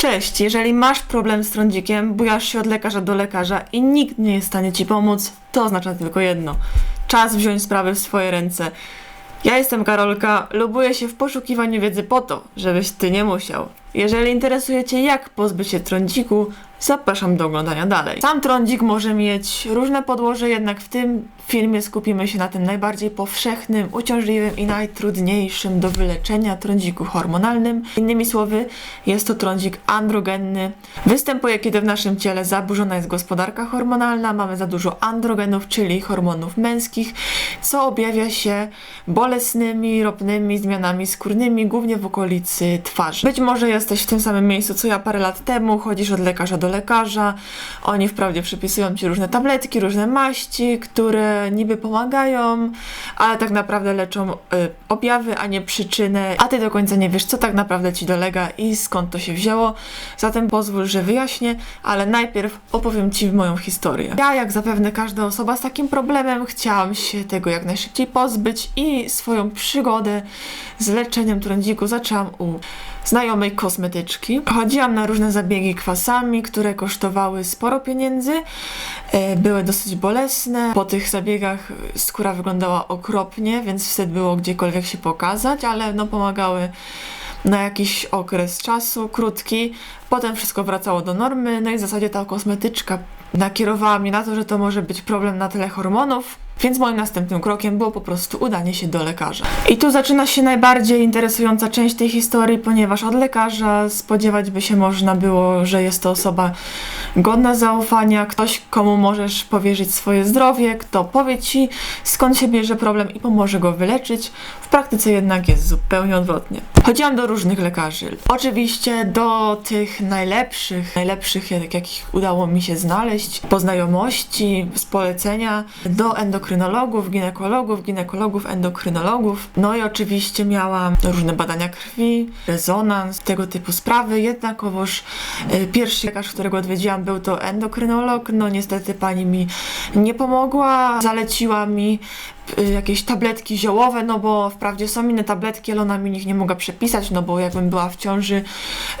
Cześć, jeżeli masz problem z trądzikiem, bujasz się od lekarza do lekarza i nikt nie jest w stanie ci pomóc, to oznacza tylko jedno. Czas wziąć sprawy w swoje ręce. Ja jestem Karolka, lubuję się w poszukiwaniu wiedzy po to, żebyś ty nie musiał. Jeżeli interesuje cię jak pozbyć się trądziku, zapraszam do oglądania dalej. Sam trądzik może mieć różne podłoże, jednak w tym filmie skupimy się na tym najbardziej powszechnym, uciążliwym i najtrudniejszym do wyleczenia trądziku hormonalnym. Innymi słowy, jest to trądzik androgenny. Występuje, kiedy w naszym ciele zaburzona jest gospodarka hormonalna, mamy za dużo androgenów, czyli hormonów męskich, co objawia się bolesnymi, ropnymi zmianami skórnymi, głównie w okolicy twarzy. Być może jesteś w tym samym miejscu co ja parę lat temu, chodzisz od lekarza do lekarza, oni wprawdzie przypisują ci różne tabletki, różne maści, które niby pomagają, ale tak naprawdę leczą y, objawy, a nie przyczynę, a ty do końca nie wiesz, co tak naprawdę ci dolega i skąd to się wzięło. Zatem pozwól, że wyjaśnię, ale najpierw opowiem ci moją historię. Ja, jak zapewne każda osoba z takim problemem, chciałam się tego jak najszybciej pozbyć i swoją przygodę z leczeniem trądziku zaczęłam u znajomej kosmetyczki. Chodziłam na różne zabiegi kwasami, które kosztowały sporo pieniędzy, e, były dosyć bolesne. Po tych zabiegach skóra wyglądała okropnie, więc wstyd było gdziekolwiek się pokazać, ale no pomagały na jakiś okres czasu, krótki. Potem wszystko wracało do normy, no i w zasadzie ta kosmetyczka nakierowała mnie na to, że to może być problem na tle hormonów, więc moim następnym krokiem było po prostu udanie się do lekarza. I tu zaczyna się najbardziej interesująca część tej historii, ponieważ od lekarza spodziewać by się można było, że jest to osoba godna zaufania, ktoś, komu możesz powierzyć swoje zdrowie, kto powie ci, skąd się bierze problem i pomoże go wyleczyć. W praktyce jednak jest zupełnie odwrotnie. Chodziłam do różnych lekarzy. Oczywiście do tych najlepszych, najlepszych, jak- jakich udało mi się znaleźć, po znajomości, z polecenia, do endokrynologów, ginekologów, ginekologów, endokrynologów. No i oczywiście miałam różne badania krwi, rezonans, tego typu sprawy. Jednakowoż e, pierwszy lekarz, którego odwiedziłam, był to endokrynolog. No niestety pani mi nie pomogła, zaleciła mi jakieś tabletki ziołowe, no bo wprawdzie są inne tabletki, ale ona mi ich nie mogła przepisać, no bo jakbym była w ciąży,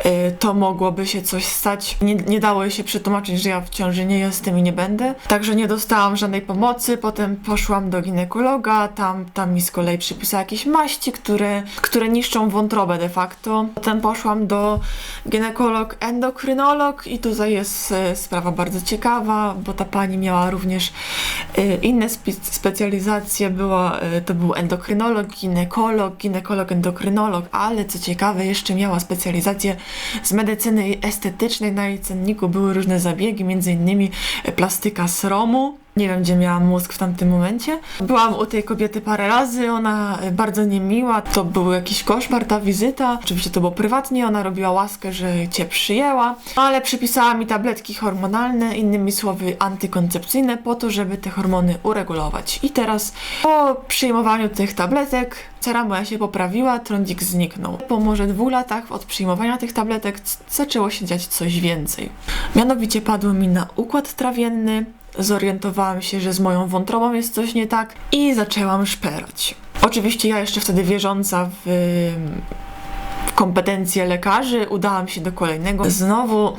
y, to mogłoby się coś stać. Nie, nie dało się przetłumaczyć, że ja w ciąży nie jestem i nie będę. Także nie dostałam żadnej pomocy. Potem poszłam do ginekologa, tam, tam mi z kolei przypisała jakieś maści, które, które niszczą wątrobę de facto. Potem poszłam do ginekolog, endokrynolog i tutaj jest e, sprawa bardzo ciekawa, bo ta pani miała również inne spe- specjalizacje, była, e, to był endokrynolog, ginekolog, ginekolog, endokrynolog, ale co ciekawe jeszcze miała specjalizację z medycyny estetycznej, na jej cenniku były różne zabiegi, innymi e, plastyka sromu. Nie wiem, gdzie miałam mózg w tamtym momencie. Byłam u tej kobiety parę razy, ona e, bardzo niemiła, to był jakiś koszmar ta wizyta. Oczywiście to było prywatnie, ona robiła łaskę, że cię przyjęła, ale przypisała mi tabletki hormonalne, innymi słowy antykoncepcyjne, po to, żeby te hormony uregulować. I teraz po przyjmowaniu tych tabletek cera moja się poprawiła, trądzik zniknął. Po może dwóch latach od przyjmowania tych tabletek zaczęło się dziać coś więcej. Mianowicie padło mi na układ trawienny, zorientowałam się, że z moją wątrobą jest coś nie tak i zaczęłam szperać. Oczywiście ja jeszcze wtedy wierząca w, w kompetencje lekarzy, udałam się do kolejnego. Znowu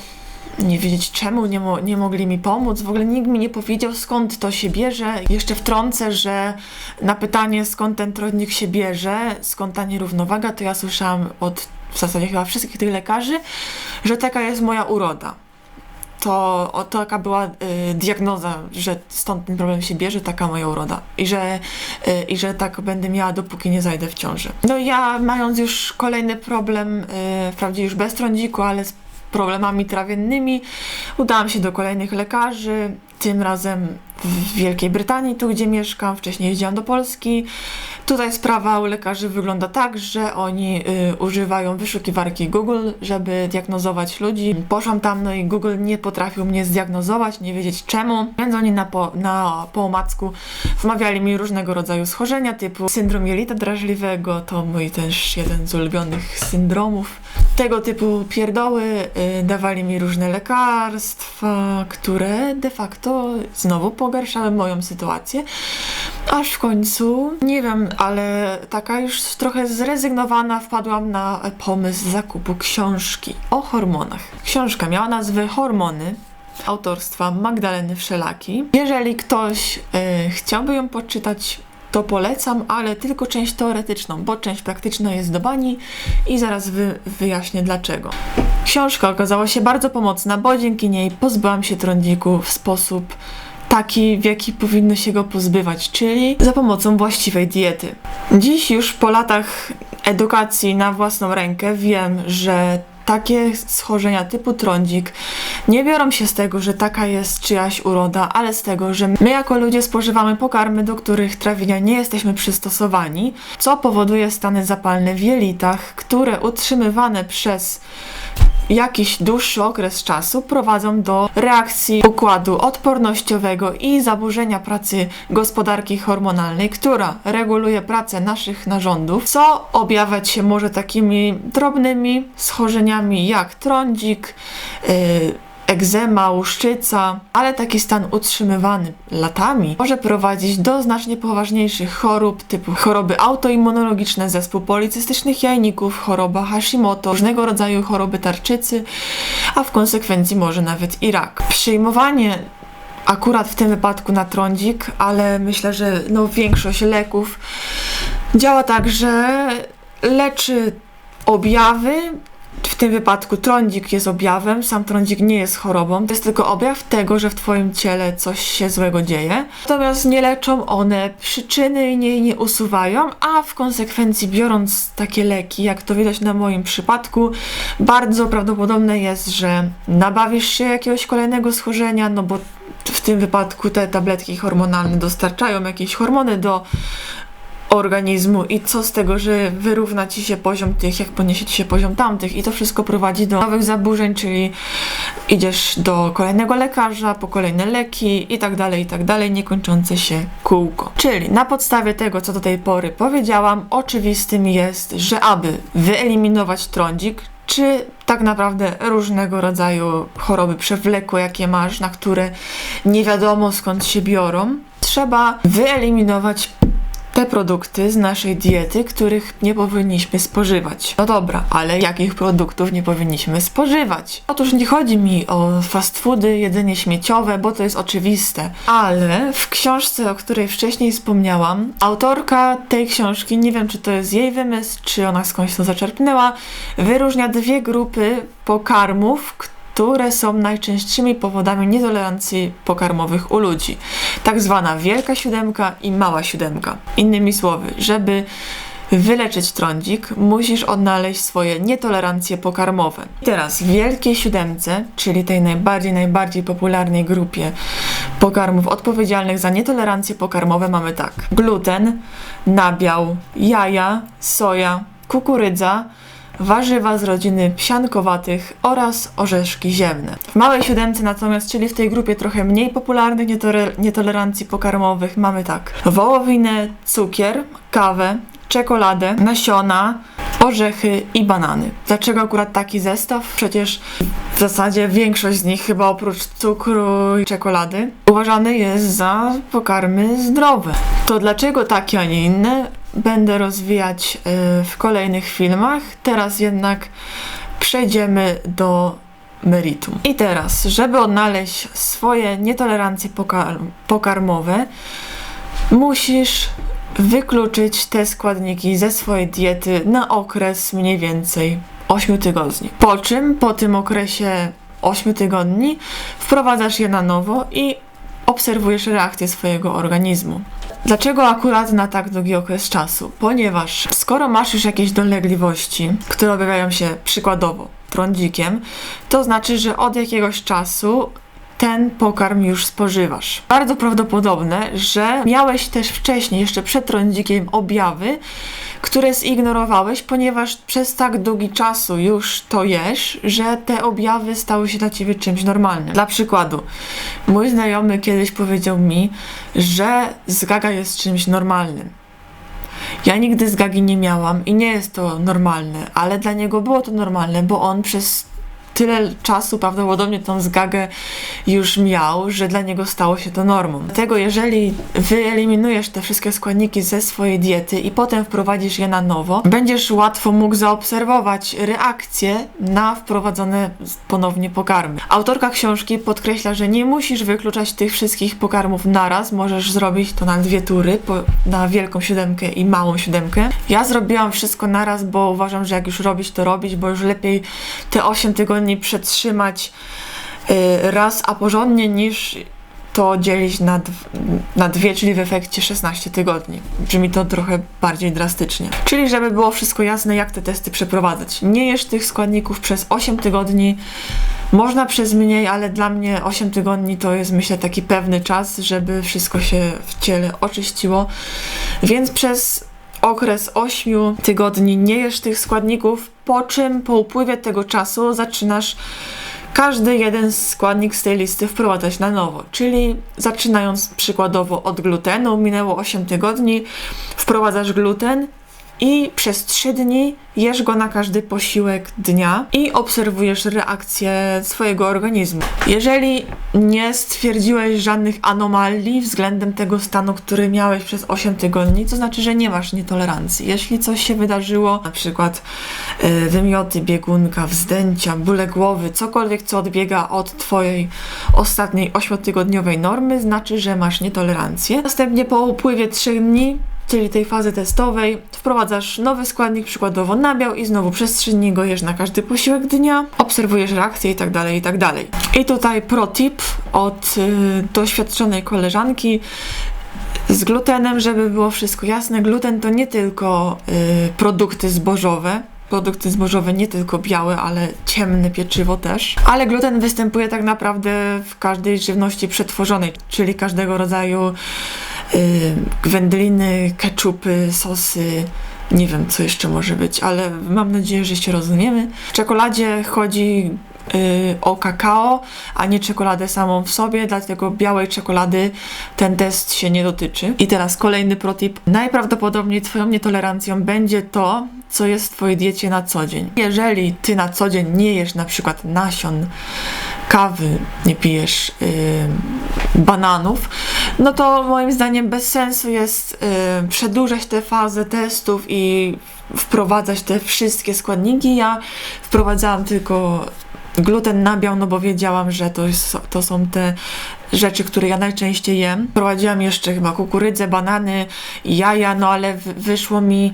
nie wiedzieć czemu nie, mo- nie mogli mi pomóc. W ogóle nikt mi nie powiedział skąd to się bierze. Jeszcze wtrącę, że na pytanie skąd ten trądzik się bierze, skąd ta nierównowaga, to ja słyszałam od w zasadzie chyba wszystkich tych lekarzy, że taka jest moja uroda to o, taka była y, diagnoza, że stąd ten problem się bierze, taka moja uroda. I że, y, I że tak będę miała, dopóki nie zajdę w ciąży. No ja mając już kolejny problem, y, wprawdzie już bez trądziku, ale z problemami trawiennymi, udałam się do kolejnych lekarzy, tym razem w Wielkiej Brytanii, tu gdzie mieszkam, wcześniej jeździłam do Polski. Tutaj sprawa u lekarzy wygląda tak, że oni y, używają wyszukiwarki Google, żeby diagnozować ludzi. Poszłam tam, no i Google nie potrafił mnie zdiagnozować, nie wiedzieć czemu, więc oni na, po, na poomacku wmawiali mi różnego rodzaju schorzenia, typu syndrom jelita drażliwego, to mój też jeden z ulubionych syndromów. Tego typu pierdoły y, dawali mi różne lekarstwa, które de facto znowu pogarszały moją sytuację. Aż w końcu, nie wiem, ale taka już trochę zrezygnowana wpadłam na pomysł zakupu książki o hormonach. Książka miała nazwę Hormony autorstwa Magdaleny Wszelaki. Jeżeli ktoś e, chciałby ją poczytać, to polecam, ale tylko część teoretyczną, bo część praktyczna jest do bani i zaraz wy, wyjaśnię dlaczego. Książka okazała się bardzo pomocna, bo dzięki niej pozbyłam się trądziku w sposób taki, w jaki powinno się go pozbywać, czyli za pomocą właściwej diety. Dziś już po latach edukacji na własną rękę wiem, że takie schorzenia typu trądzik nie biorą się z tego, że taka jest czyjaś uroda, ale z tego, że my jako ludzie spożywamy pokarmy, do których trawienia nie jesteśmy przystosowani, co powoduje stany zapalne w jelitach, które utrzymywane przez jakiś dłuższy okres czasu prowadzą do reakcji układu odpornościowego i zaburzenia pracy gospodarki hormonalnej, która reguluje pracę naszych narządów, co objawiać się może takimi drobnymi schorzeniami jak trądzik, yy, egzema, łuszczyca, ale taki stan utrzymywany latami może prowadzić do znacznie poważniejszych chorób typu choroby autoimmunologiczne, zespół policystycznych jajników, choroba Hashimoto, różnego rodzaju choroby tarczycy, a w konsekwencji może nawet i rak. Przyjmowanie akurat w tym wypadku na trądzik, ale myślę, że no, większość leków działa tak, że leczy objawy, w tym wypadku trądzik jest objawem, sam trądzik nie jest chorobą. To jest tylko objaw tego, że w Twoim ciele coś się złego dzieje. Natomiast nie leczą one przyczyny nie, nie usuwają, a w konsekwencji biorąc takie leki, jak to widać na moim przypadku, bardzo prawdopodobne jest, że nabawisz się jakiegoś kolejnego schorzenia, no bo w tym wypadku te tabletki hormonalne dostarczają jakieś hormony do organizmu i co z tego, że wyrówna ci się poziom tych, jak poniesie ci się poziom tamtych i to wszystko prowadzi do nowych zaburzeń, czyli idziesz do kolejnego lekarza, po kolejne leki i tak dalej, i tak dalej, niekończące się kółko. Czyli na podstawie tego, co do tej pory powiedziałam, oczywistym jest, że aby wyeliminować trądzik, czy tak naprawdę różnego rodzaju choroby przewlekłe, jakie masz, na które nie wiadomo skąd się biorą, trzeba wyeliminować te produkty z naszej diety, których nie powinniśmy spożywać. No dobra, ale jakich produktów nie powinniśmy spożywać? Otóż nie chodzi mi o fast foody, jedzenie śmieciowe, bo to jest oczywiste, ale w książce, o której wcześniej wspomniałam, autorka tej książki, nie wiem czy to jest jej wymysł, czy ona skądś to zaczerpnęła, wyróżnia dwie grupy pokarmów, które są najczęstszymi powodami nietolerancji pokarmowych u ludzi. Tak zwana wielka siódemka i mała siódemka. Innymi słowy, żeby wyleczyć trądzik, musisz odnaleźć swoje nietolerancje pokarmowe. I teraz wielkiej siódemce, czyli tej najbardziej, najbardziej popularnej grupie pokarmów odpowiedzialnych za nietolerancje pokarmowe mamy tak. Gluten, nabiał, jaja, soja, kukurydza, warzywa z rodziny psiankowatych oraz orzeszki ziemne. W małej siódemce natomiast, czyli w tej grupie trochę mniej popularnych nietolerancji pokarmowych, mamy tak wołowinę, cukier, kawę, czekoladę, nasiona, orzechy i banany. Dlaczego akurat taki zestaw? Przecież w zasadzie większość z nich, chyba oprócz cukru i czekolady, uważany jest za pokarmy zdrowe. To dlaczego takie, a nie inne? Będę rozwijać y, w kolejnych filmach. Teraz jednak przejdziemy do meritum. I teraz, żeby odnaleźć swoje nietolerancje pokar pokarmowe, musisz wykluczyć te składniki ze swojej diety na okres mniej więcej 8 tygodni. Po czym po tym okresie 8 tygodni wprowadzasz je na nowo i obserwujesz reakcję swojego organizmu. Dlaczego akurat na tak długi okres czasu? Ponieważ skoro masz już jakieś dolegliwości, które objawiają się przykładowo trądzikiem, to znaczy, że od jakiegoś czasu ten pokarm już spożywasz. Bardzo prawdopodobne, że miałeś też wcześniej, jeszcze przed trądzikiem, objawy, które zignorowałeś, ponieważ przez tak długi czasu już to jesz, że te objawy stały się dla ciebie czymś normalnym. Dla przykładu, mój znajomy kiedyś powiedział mi, że zgaga jest czymś normalnym. Ja nigdy zgagi nie miałam i nie jest to normalne, ale dla niego było to normalne, bo on przez tyle czasu prawdopodobnie tą zgagę już miał, że dla niego stało się to normą. Dlatego jeżeli wyeliminujesz te wszystkie składniki ze swojej diety i potem wprowadzisz je na nowo, będziesz łatwo mógł zaobserwować reakcje na wprowadzone ponownie pokarmy. Autorka książki podkreśla, że nie musisz wykluczać tych wszystkich pokarmów naraz, możesz zrobić to na dwie tury, po, na wielką siódemkę i małą siódemkę. Ja zrobiłam wszystko naraz, bo uważam, że jak już robić, to robić, bo już lepiej te 8 tygodni przetrzymać y, raz, a porządnie niż to dzielić na, na dwie, czyli w efekcie 16 tygodni. Brzmi to trochę bardziej drastycznie. Czyli żeby było wszystko jasne, jak te testy przeprowadzać. Nie jesz tych składników przez 8 tygodni, można przez mniej, ale dla mnie 8 tygodni to jest myślę taki pewny czas, żeby wszystko się w ciele oczyściło. Więc przez okres 8 tygodni nie jesz tych składników, po czym po upływie tego czasu zaczynasz każdy jeden składnik z tej listy wprowadzać na nowo. Czyli zaczynając przykładowo od glutenu, minęło 8 tygodni, wprowadzasz gluten i przez 3 dni jesz go na każdy posiłek dnia i obserwujesz reakcję swojego organizmu. Jeżeli nie stwierdziłeś żadnych anomalii względem tego stanu, który miałeś przez 8 tygodni, to znaczy, że nie masz nietolerancji. Jeśli coś się wydarzyło, na przykład y, wymioty, biegunka, wzdęcia, bóle głowy, cokolwiek, co odbiega od Twojej ostatniej 8-tygodniowej normy, znaczy, że masz nietolerancję. Następnie po upływie 3 dni czyli tej fazy testowej, wprowadzasz nowy składnik, przykładowo nabiał i znowu przez 3 dni go jesz na każdy posiłek dnia, obserwujesz reakcję i tak dalej, i tak. I tutaj pro tip od y, doświadczonej koleżanki z glutenem, żeby było wszystko jasne. Gluten to nie tylko y, produkty zbożowe, produkty zbożowe nie tylko białe, ale ciemne pieczywo też. Ale gluten występuje tak naprawdę w każdej żywności przetworzonej, czyli każdego rodzaju y, wędliny, keczupy, sosy. Nie wiem, co jeszcze może być, ale mam nadzieję, że się rozumiemy. W czekoladzie chodzi y, o kakao, a nie czekoladę samą w sobie, dlatego białej czekolady ten test się nie dotyczy. I teraz kolejny protip. Najprawdopodobniej Twoją nietolerancją będzie to, co jest w Twojej diecie na co dzień. Jeżeli Ty na co dzień nie jesz na przykład nasion, kawy, nie pijesz y, bananów, no to moim zdaniem bez sensu jest y, przedłużać tę fazę testów i wprowadzać te wszystkie składniki. Ja wprowadzałam tylko gluten nabiał, no bo wiedziałam, że to, jest, to są te rzeczy, które ja najczęściej jem. Prowadziłam jeszcze chyba kukurydzę, banany, jaja, no ale wyszło mi,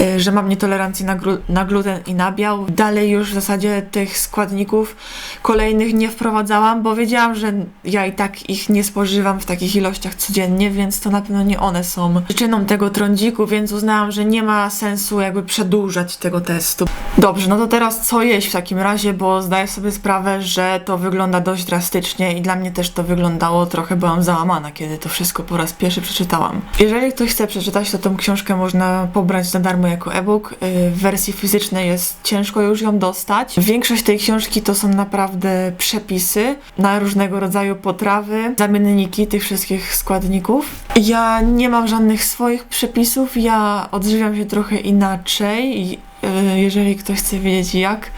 y, że mam nietolerancję na, na gluten i nabiał. Dalej już w zasadzie tych składników kolejnych nie wprowadzałam, bo wiedziałam, że ja i tak ich nie spożywam w takich ilościach codziennie, więc to na pewno nie one są przyczyną tego trądziku, więc uznałam, że nie ma sensu jakby przedłużać tego testu. Dobrze, no to teraz co jeść w takim razie, bo zdaję sobie sprawę, że to wygląda dość drastycznie i dla mnie też to wyglądało trochę, byłam załamana, kiedy to wszystko po raz pierwszy przeczytałam. Jeżeli ktoś chce przeczytać, to tą książkę można pobrać za darmo jako e-book. Yy, W wersji fizycznej jest ciężko już ją dostać. Większość tej książki to są naprawdę przepisy na różnego rodzaju potrawy, zamienniki tych wszystkich składników. Ja nie mam żadnych swoich przepisów, ja odżywiam się trochę inaczej. yy, Jeżeli ktoś chce wiedzieć jak,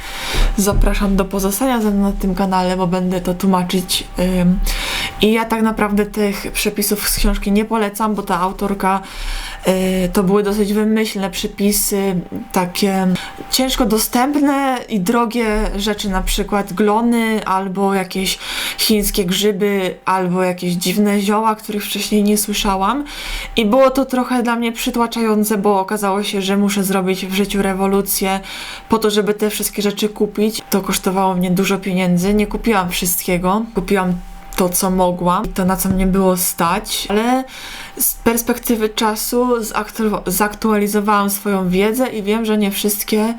zapraszam do pozostania ze mną na tym kanale, bo będę to tłumaczyć. ym, I ja tak naprawdę tych przepisów z książki nie polecam, bo ta autorka y, to były dosyć wymyślne przepisy, takie ciężko dostępne i drogie rzeczy, na przykład glony, albo jakieś chińskie grzyby, albo jakieś dziwne zioła, których wcześniej nie słyszałam. I było to trochę dla mnie przytłaczające, bo okazało się, że muszę zrobić w życiu rewolucję po to, żeby te wszystkie rzeczy kupić. To kosztowało mnie dużo pieniędzy. Nie kupiłam wszystkiego. Kupiłam to, co mogłam, to na co mnie było stać, ale z perspektywy czasu zaktu- zaktualizowałam swoją wiedzę i wiem, że nie wszystkie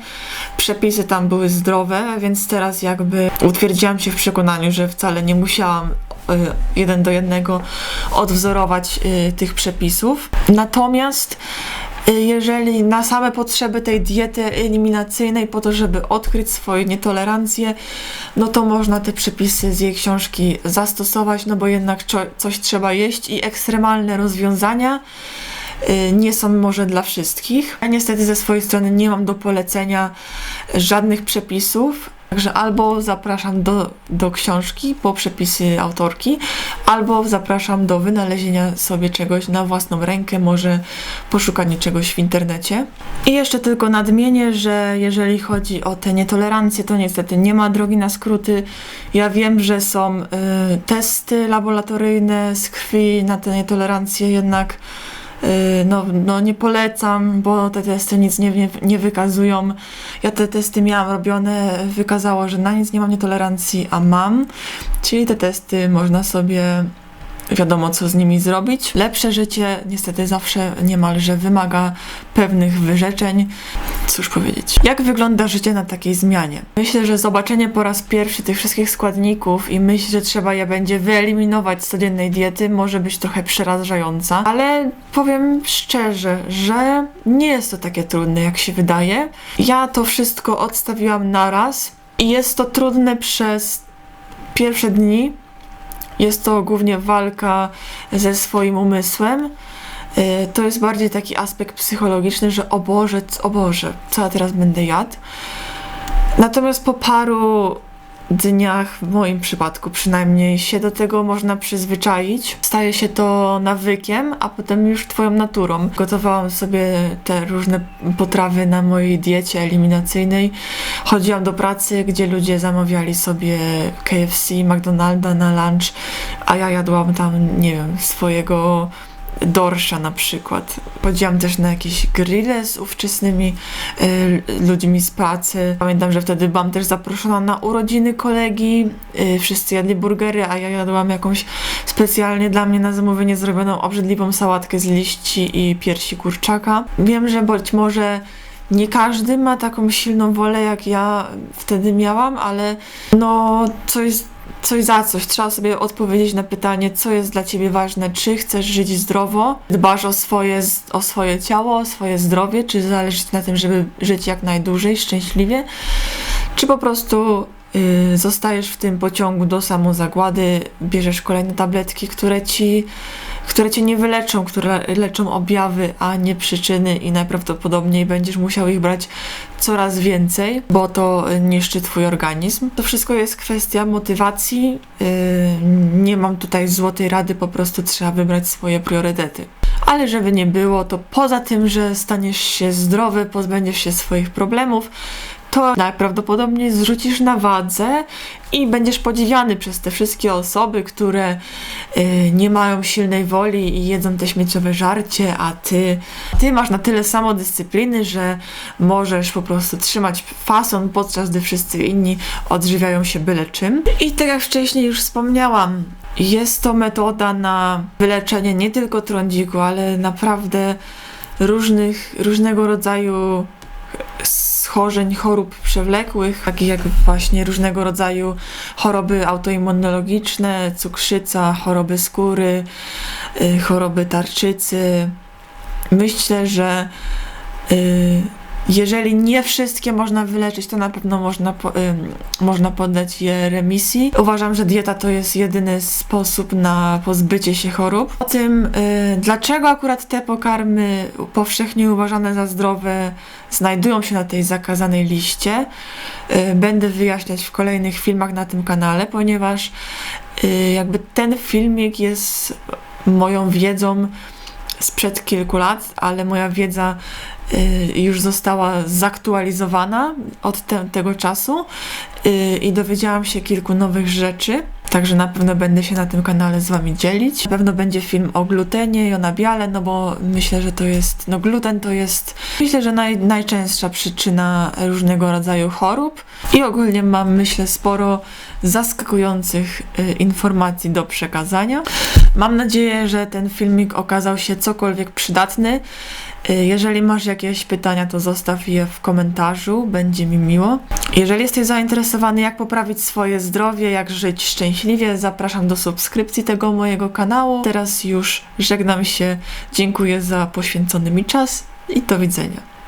przepisy tam były zdrowe, więc teraz jakby utwierdziłam się w przekonaniu, że wcale nie musiałam y, jeden do jednego odwzorować y, tych przepisów. Natomiast jeżeli na same potrzeby tej diety eliminacyjnej, po to, żeby odkryć swoje nietolerancje, no to można te przepisy z jej książki zastosować, no bo jednak coś trzeba jeść i ekstremalne rozwiązania y, nie są może dla wszystkich. Ja niestety ze swojej strony nie mam do polecenia żadnych przepisów. Także albo zapraszam do, do książki po przepisy autorki, albo zapraszam do wynalezienia sobie czegoś na własną rękę, może poszukanie czegoś w internecie. I jeszcze tylko nadmienię, że jeżeli chodzi o te nietolerancje, to niestety nie ma drogi na skróty. Ja wiem, że są y, testy laboratoryjne z krwi na te nietolerancje, jednak no, no nie polecam, bo te testy nic nie, nie, nie wykazują. Ja te testy miałam robione, wykazało, że na nic nie mam nietolerancji, a mam. Czyli te testy można sobie wiadomo co z nimi zrobić. Lepsze życie niestety zawsze niemalże wymaga pewnych wyrzeczeń. Cóż powiedzieć. Jak wygląda życie na takiej zmianie? Myślę, że zobaczenie po raz pierwszy tych wszystkich składników i myśl, że trzeba je będzie wyeliminować z codziennej diety może być trochę przerażająca, ale powiem szczerze, że nie jest to takie trudne jak się wydaje. Ja to wszystko odstawiłam naraz i jest to trudne przez pierwsze dni, jest to głównie walka ze swoim umysłem. Y, To jest bardziej taki aspekt psychologiczny, że o Boże, o Boże, co ja teraz będę jadł. Natomiast po paru dniach, w moim przypadku przynajmniej, się do tego można przyzwyczaić. Staje się to nawykiem, a potem już twoją naturą. Gotowałam sobie te różne potrawy na mojej diecie eliminacyjnej. Chodziłam do pracy, gdzie ludzie zamawiali sobie KFC, McDonalda na lunch, a ja jadłam tam, nie wiem, swojego dorsza na przykład. Chodziłam też na jakieś grille z ówczesnymi y, ludźmi z pracy. Pamiętam, że wtedy byłam też zaproszona na urodziny kolegi. Y, wszyscy jadli burgery, a ja jadłam jakąś specjalnie dla mnie na zamówienie zrobioną obrzydliwą sałatkę z liści i piersi kurczaka. Wiem, że być może nie każdy ma taką silną wolę, jak ja wtedy miałam, ale no coś, coś za coś. Trzeba sobie odpowiedzieć na pytanie, co jest dla ciebie ważne. Czy chcesz żyć zdrowo, dbasz o swoje, o swoje ciało, o swoje zdrowie, czy zależy ci na tym, żeby żyć jak najdłużej, szczęśliwie, czy po prostu zostajesz w tym pociągu do samozagłady, bierzesz kolejne tabletki, które ci które cię nie wyleczą, które leczą objawy, a nie przyczyny i najprawdopodobniej będziesz musiał ich brać coraz więcej, bo to y, niszczy twój organizm. To wszystko jest kwestia motywacji. Yy, nie mam tutaj złotej rady, po prostu trzeba wybrać swoje priorytety. Ale żeby nie było, to poza tym, że staniesz się zdrowy, pozbędziesz się swoich problemów, to najprawdopodobniej zrzucisz na wadze i będziesz podziwiany przez te wszystkie osoby, które y, nie mają silnej woli i jedzą te śmieciowe żarcie, a ty, ty masz na tyle samodyscypliny, że możesz po prostu trzymać fason, podczas gdy wszyscy inni odżywiają się byle czym. I tak jak wcześniej już wspomniałam, jest to metoda na wyleczenie nie tylko trądziku, ale naprawdę różnych, różnego rodzaju schorzeń, chorób przewlekłych, takich jak właśnie różnego rodzaju choroby autoimmunologiczne, cukrzyca, choroby skóry, y, choroby tarczycy. Myślę, że y, jeżeli nie wszystkie można wyleczyć, to na pewno można, po, ym, można poddać je remisji. Uważam, że dieta to jest jedyny sposób na pozbycie się chorób. O tym, y, dlaczego akurat te pokarmy powszechnie uważane za zdrowe znajdują się na tej zakazanej liście, y, będę wyjaśniać w kolejnych filmach na tym kanale, ponieważ y, jakby ten filmik jest moją wiedzą sprzed kilku lat, ale moja wiedza y, już została zaktualizowana od te, tego czasu y, i dowiedziałam się kilku nowych rzeczy. Także na pewno będę się na tym kanale z Wami dzielić. Na pewno będzie film o glutenie i o nabiale, no bo myślę, że to jest, no gluten to jest, myślę, że naj, najczęstsza przyczyna różnego rodzaju chorób. I ogólnie mam, myślę, sporo zaskakujących y, informacji do przekazania. Mam nadzieję, że ten filmik okazał się cokolwiek przydatny. Y, Jeżeli masz jakieś pytania, to zostaw je w komentarzu, będzie mi miło. Jeżeli jesteś zainteresowany, jak poprawić swoje zdrowie, jak żyć szczęśliwie, zapraszam do subskrypcji tego mojego kanału. Teraz już żegnam się, dziękuję za poświęcony mi czas i do widzenia.